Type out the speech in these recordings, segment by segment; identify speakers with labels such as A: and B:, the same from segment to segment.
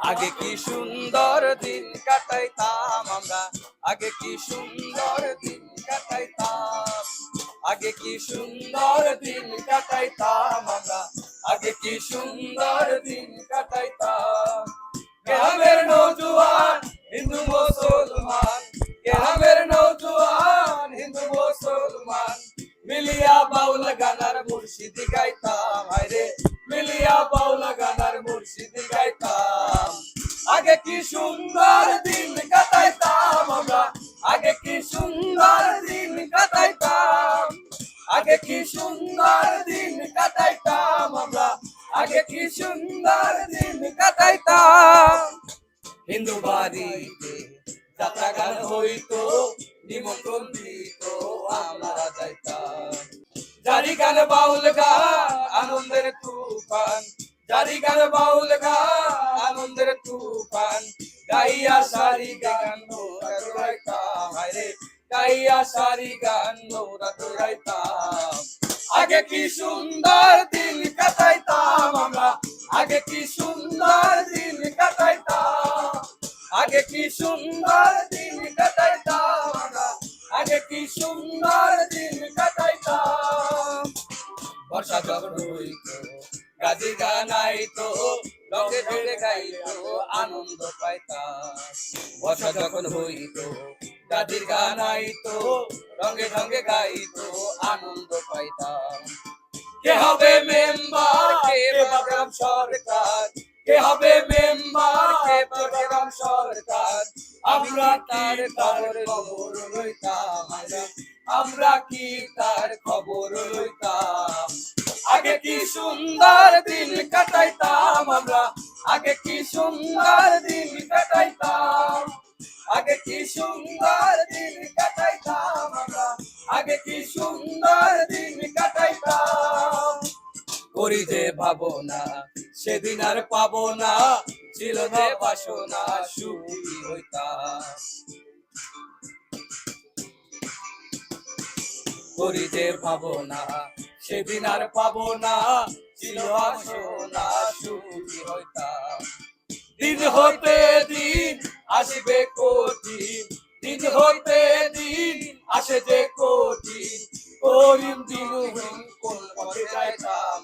A: আগে কি সুন্দর দিন কাটাইতাম আমরা? আগে কি সুন্দর দিন কাটাইতাম? আগে কি সুন্দর দিন কাটাইতাম আমরা? আগে কি সুন্দর দিন কাটাইতাম? গ্রামের সুন্দর দিন কাটাইতাম আমরা আগে কি সুন্দর দিন কাটাইতাম হিন্দু বাড়িতে যাত্রা গান হইতো, নিমন্ত্রণ দিত, আমরা যাইতাম। জারি গান বাউল গান আনন্দের তুফান জারি গান বাউল গান আনন্দের তুফান, গাইয়া সারি গান গাইয়া সারি গান নোরা দৌড়াইতাম আগে কি সুন্দর দিন কাটাইতাম আমরা। আগে কি সুন্দর দিন কাটাইতাম। আগে কি সুন্দর দিন কাটাইতাম আগে কি সুন্দর দিন কাটাইতাম। বর্ষা যখন হইতো গাজি গান আইতো রঙে ঢেলে গাইতো, আনন্দ পাইতাম। বর্ষা যখন হইতো গাজির গান আইতো, রঙে ঢঙ্গে গাইতো, আনন্দ পাইতাম। কে হবে মেম্বার? কে বাবরাম সরকার? কে হবে মেম্বার? কে বাবরাম সরকার? আমরা তার খবর খবর লইতাম আমরা কি তার খবর লইতাম? আগে কি সুন্দর দিন কাটাইতাম আমরা? আগে কি সুন্দর সুন্দর দিন কাটাইতাম আমরা। আগে কি সুন্দর দিন কাটাইতাম? করি যে সেদিন আর পাবো না। ছিল যে বাসনা, সুখী করি যে সেদিন আর পাবো না। ছিল বাসনা, সুখী দিন হতে আসবে কঠিন দিন হতে দিন আসে যে কঠিন করিম দিনহীন কোন পথে যাইতাম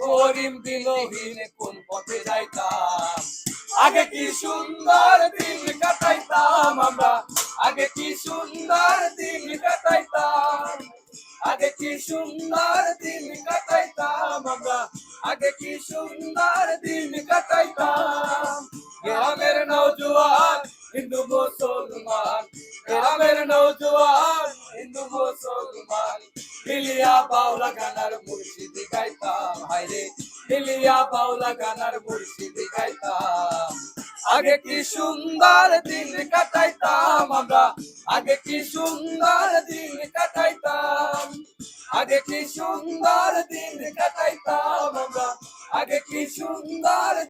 A: করিম দিনহীন কোন পথে যাইতাম আগে কি সুন্দর দিন কাটাইতাম আমরা, আগে কি সুন্দর দিন কাটাইতাম। আগে কি সুন্দর দিন কাটাইতাম আমরা, আগে কি সুন্দর দিন কাটাইতাম। মুসলমান। হিলিয়া বাউলা গানার মুর্শিদি গাইতাম, হায়রে। হিলিয়া বাউলা গানার মুর্শিদি গাইতাম। আগে কি সুন্দর দিন কাটাইতাম আমরা, আগে কি সুন্দর দিন কাটাইতাম। আগে কি সুন্দর দিন কাটাইতাম আমরা, আগে কি সুন্দর